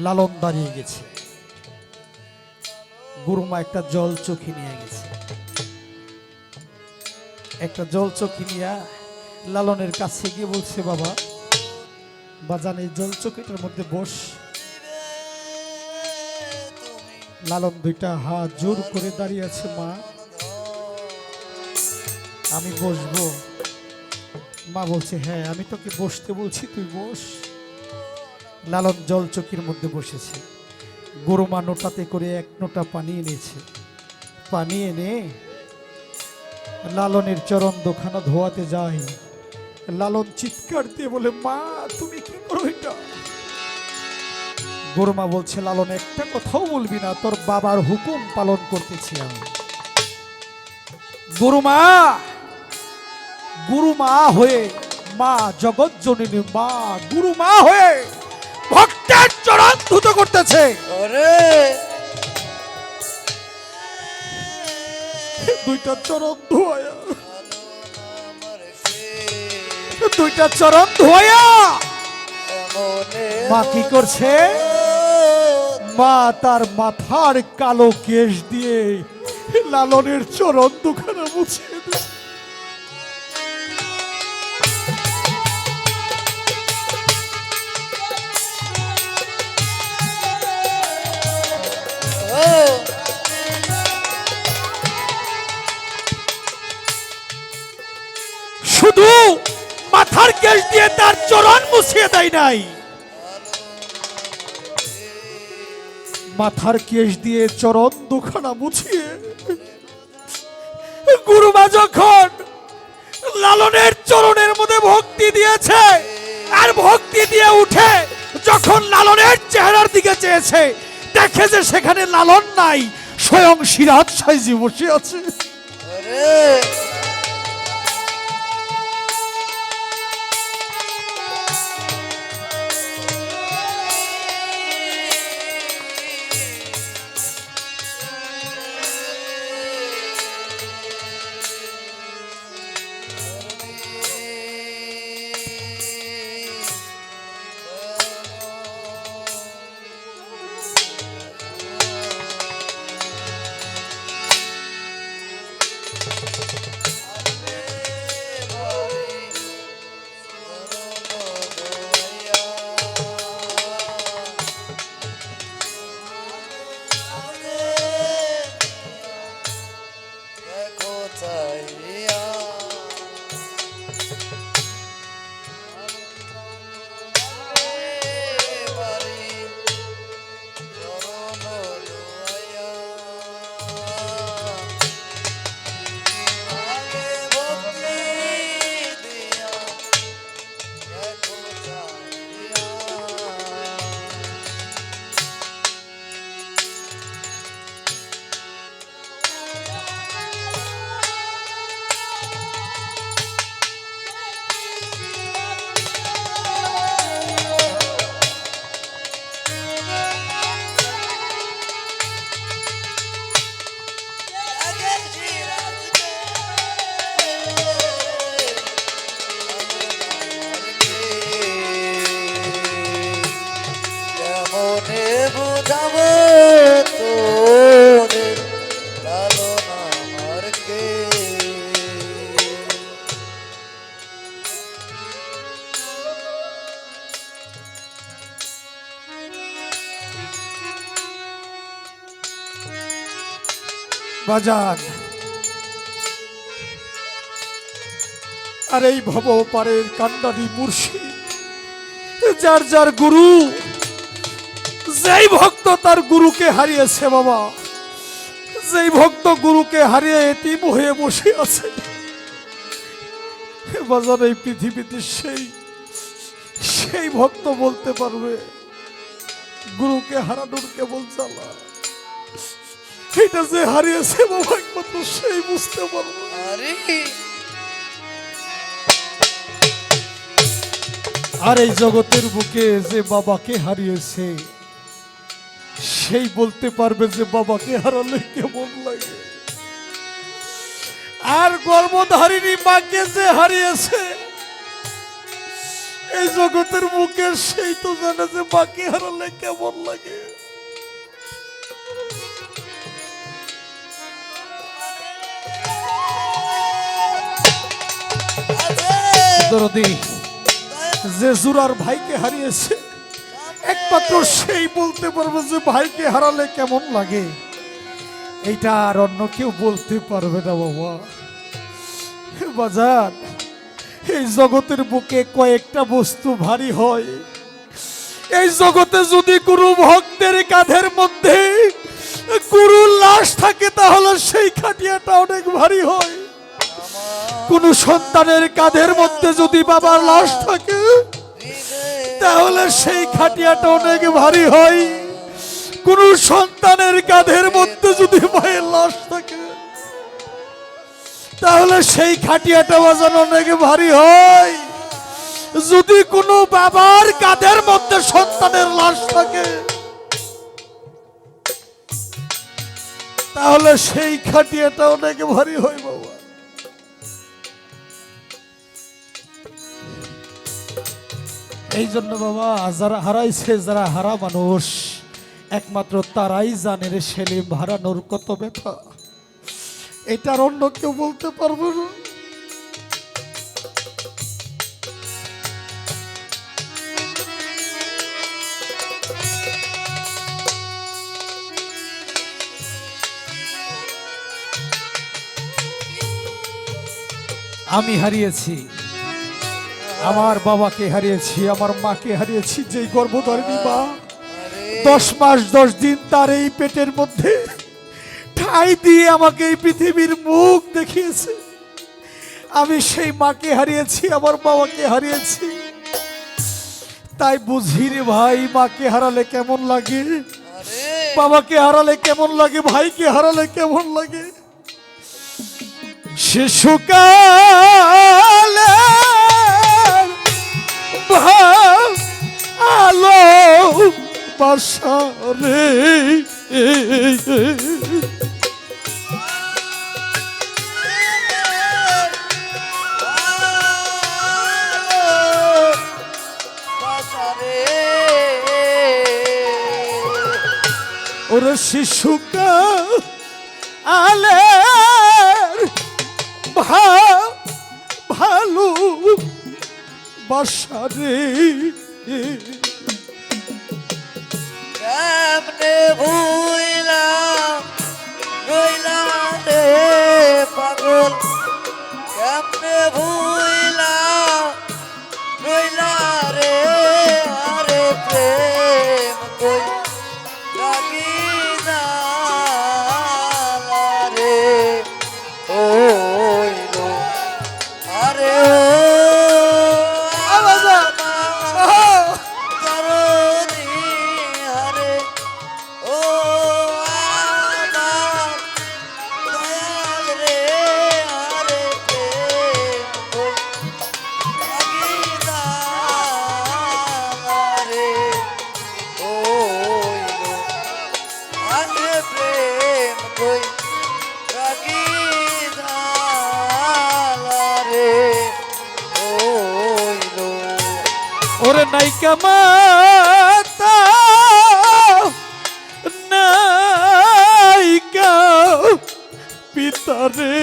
লালন দাঁড়িয়ে গেছে। গুরুমা একটা জল চোখে নিয়ে গেছে। একটা জল চোখে নিয়ে লালনের কাছে গিয়ে বলছে, বাবা, বাজান জল চোখেটার মধ্যে বস। লালন দুইটা হাত জোর করে দাঁড়িয়ে আছে, মা, আমি বসবো। মা বলছে হ্যাঁ আমি তোকে বসতে বলছি, তুই বস। লালন জল চকির মধ্যে বসেছে। গরুমা নোটাতে করে এক নোটা পানি এনেছে। পানি এনে লালনের চরণ দোখানা ধোয়াতে যায়। লালন চিৎকার দিয়ে বলে, মা, তুমি কি করো এটা? গরুমা বলছে, লালন, একটা কথাও বলবি না, তোর বাবার হুকুম পালন করতেছি আমি। গরুমা গুরুমা হয়ে মা জগৎ জননী মা গুরুমা হয়ে ভক্তের চরণ ধুত করতেছে। ওরে। দুইটা চরণ ধোয়া। দুইটা চরণ ধোয়া। মা কি করছে? মা তার মাথার কালো কেশ দিয়ে লালনের চরণ দুখানা মুছিয়ে দিচ্ছে। শুধু মাথার কেশ দিয়ে তার চরণ মুছিয়ে দেয় নাই। মাথার কেশ দিয়ে চরণ দুখানা মুছিয়ে গুরুমা যখন লালনের চরণের মধ্যে ভক্তি দিয়েছে আর ভক্তি দিয়ে উঠে যখন লালনের চেহারার দিকে চেয়েছে, দেখে যে সেখানে লালন নাই, স্বয়ং সিরাজ সাইজি বসে আছে। বাজান। আর এই ভব পারের কান্দারি মুর্শিদ, যার যার গুরু, যেই ভক্ত তার গুরুকে হারিয়েছে বাবা, যেই ভক্ত গুরুকে হারিয়ে এতিম হয়ে বসে আছে বাজার এই পৃথিবীতে সেই সেই ভক্ত বলতে পারবে, গুরুকে হারানোর কেবল জ্বালা। এটা যে হারিয়েছে বাবা একমাত্র সেই বুঝতে পারব। আরে। আর এই জগতের বুকে যে বাবাকে হারিয়েছে সেই বলতে পারবে যে বাবাকে হারালে কেমন লাগে। আর গর্ভধারিণী মাকে যে হারিয়েছে এই জগতের মুখে সেই তো জানে যে বাকি হারালে কেমন লাগে। দরদি যে জুরার ভাইকে হারিয়েছে। একমাত্র সেই বলতে পারবে যে ভাইকে হারালে কেমন লাগে। এইটা আর অন্য কেউ বলতে পারবে না বাবা। বাজার এই জগতের বুকে কয়েকটা বস্তু ভারী হয়। এই জগতে যদি কোনো ভক্তের কাঁধের মধ্যে গুরুর লাশ থাকে, তাহলে সেই খাটিয়াটা অনেক ভারী হয়। কোন সন্তানের কাঁধের মধ্যে যদি বাবার লাশ থাকে, তাহলে সেই খাটিয়াটা অনেক ভারী হয়। কোন সন্তানের কাঁধের মধ্যে যদি মায়ের লাশ থাকে, তাহলে সেই খাটিয়াটা বাজানো অনেক ভারী হয়। যদি কোনো বাবার কাঁধের মধ্যে সন্তানের লাশ থাকে, তাহলে সেই খাটিয়াটা অনেক ভারী হয় এই জন্য বাবা, যারা হারাইছে, যারা হারা মানুষ, একমাত্র তারাই জানে রে সেলিম হারানোর কত ব্যথা। এটার অন্য কেউ বলতে পারবে না। আমি হারিয়েছি। আমার বাবাকে হারিয়েছি, আমার মাকে হারিয়েছি, যেই গর্ভধারিণী মা। দশ মাস, দশ দিন তার এই পেটের মধ্যে ঠাই দিয়ে আমাকে এই পৃথিবীর মুখ দেখিয়েছে। আমি সেই মাকে হারিয়েছি, আমার বাবাকে হারিয়েছি। তাই বুঝি রে ভাই, মাকে হারালে কেমন লাগে? বাবাকে হারালে কেমন লাগে? ভাইকে হারালে কেমন লাগে? শিশুকালে বাসারে ওরে শিশুকা আলে ভালো বাসারে। কেমনে মাতা নাইকা পিতারে।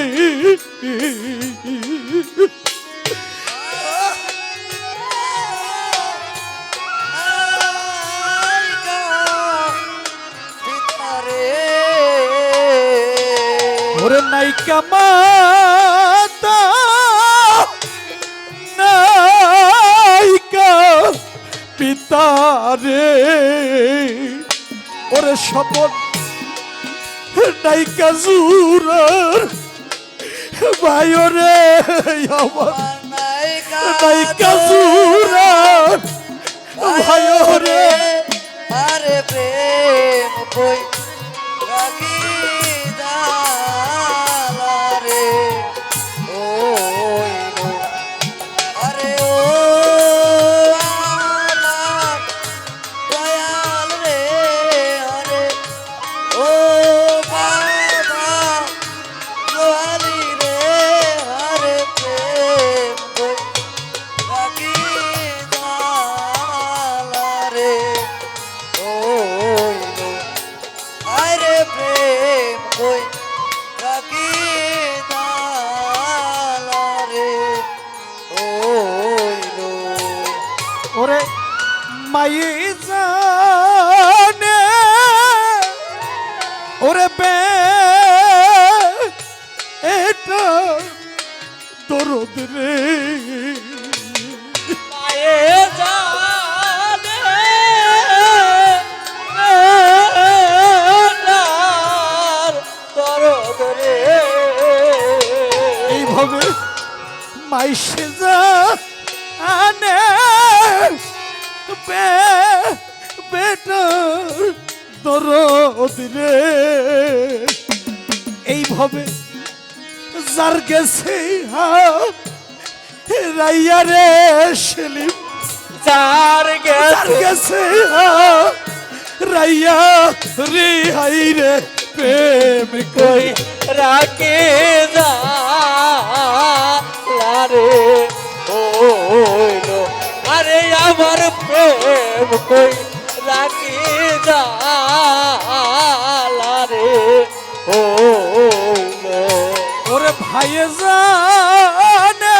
ওরে নাইকা মাতা পিতারে। ওরে শপথ নাইকা জুরার। ভাই ওরে আমার নাইকা জুরার। ভাই মাইসে যা আনে বে বেটা দরদ রে। এইভাবে যার গেছে রাইয়া রে সেলিম। যার গেছে রাইয়া রে হাই রে প্রেম কই কই প্রেম কই রাখে যা লারে ওইলো ওরে ভাইয়ে জানে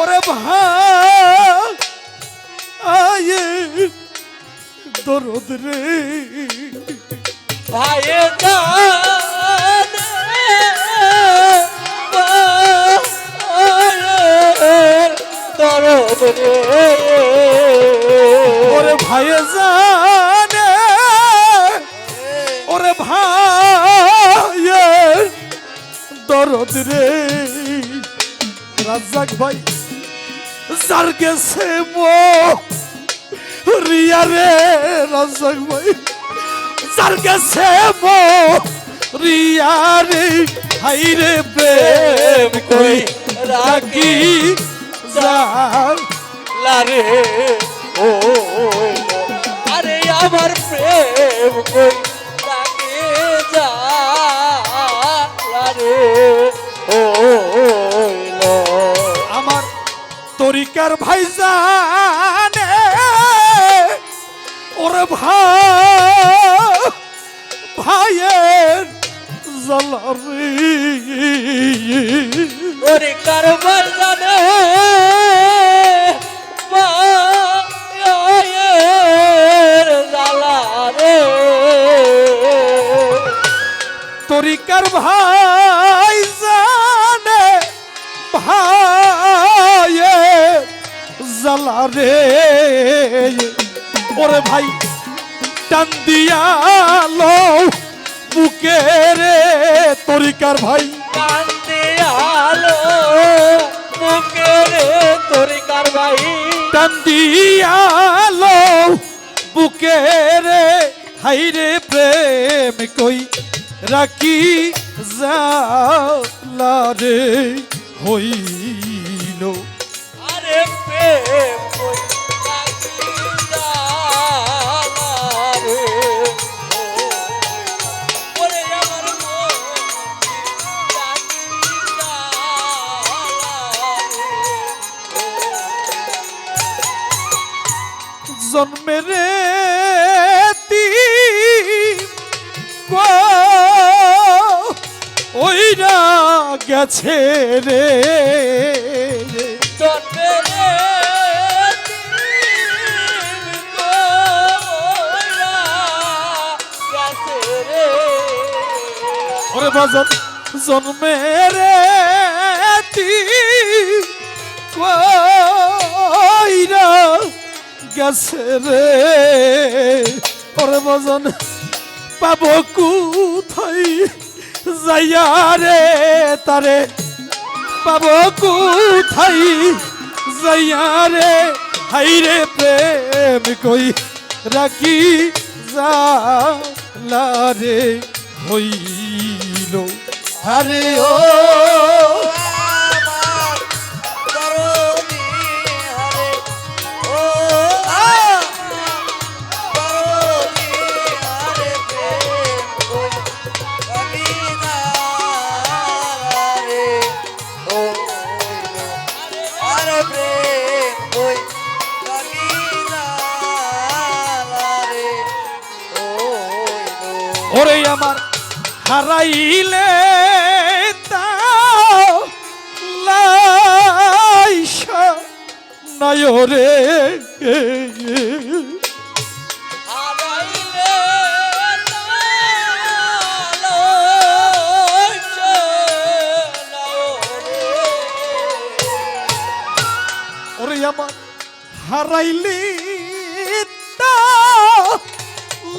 ওরে ভাই দরদ রে। ভাইয়ে দরদ ভাইয়ে জানে ওরে ভাইয়ে, দরদ রে। রাজ্জাক ভাই, যার গেছে মো রিয়া রে, রাজ্জাক ভাই। যার গেছে মো রিয়া রে, হাই রে প্রেম কই রাখি যার লারে যা লারে ও আমার তরিকার ভাই জানে ওরে ভাই ভাইয়ের জ্বালারি ওরে কারবার জানে তরিকার ভাই জানে ভাইয়ের জ্বালারে ওরে ভাই টান দিয়ালো বুকে রে তরিকার ভাই। কান্দে আলো মুখে রে তোরে কারবাই টান দিয়ালো বুকে রে হাই রে প্রেম কই রাখি জালারে হইল। আরে প্রেম জন্মের গেছে রে। জন্মে রে দিন কইরা গেছে রে ওরে কইরা গেছে রে। ওরে বাজন পাব কোথায়? যাইয়া রে তারে পাব কোথায়? যাইয়া রে হাই রে প্রেম কই রাখি জালারে হইল। আরে ও ওরে আমার হারাইলে নয় লাইসা হারাইলি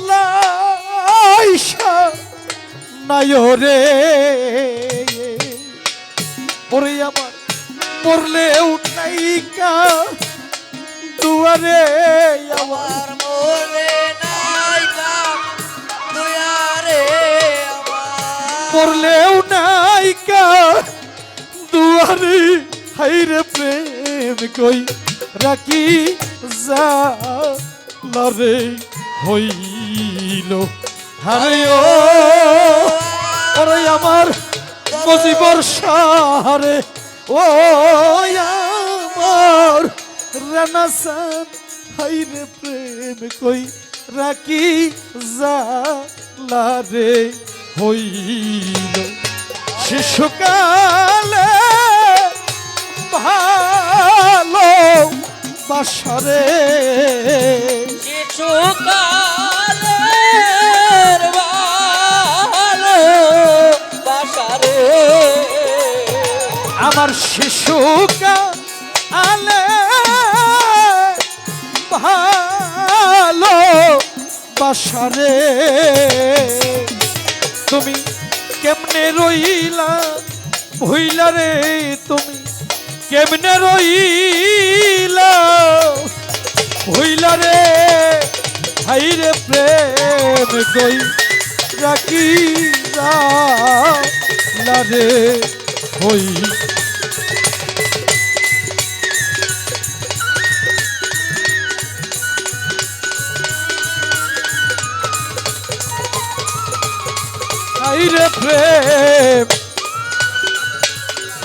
লাইসা নয়রে ওরে আমার মরলেও নাইকা দুয়ারে আমার। মোরে নাইকা দুয়ারে আমার। মরলেও নাইকা দুয়ারে। হাইরে প্রেম কই রাখি যা লরে হইল। হারে ওরে আমার মজিবর সারে ও আমার রানাসান হাইরে প্রেম কই রাখি যা লারে হইল। শিশুকালে ভালো বাসারে। ভালো বাসারে। আমার শিশুকালে ভালো বাসারে। তুমি কেমনে রইলা ভইলা রে তুমি? কেমনে রইল? ভইলা রে হাইরে প্রেম কই রাখি রে হই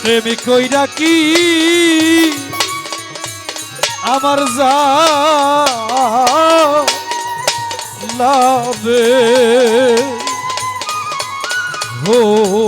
প্রেমিক কই ডাকি আমার যা হো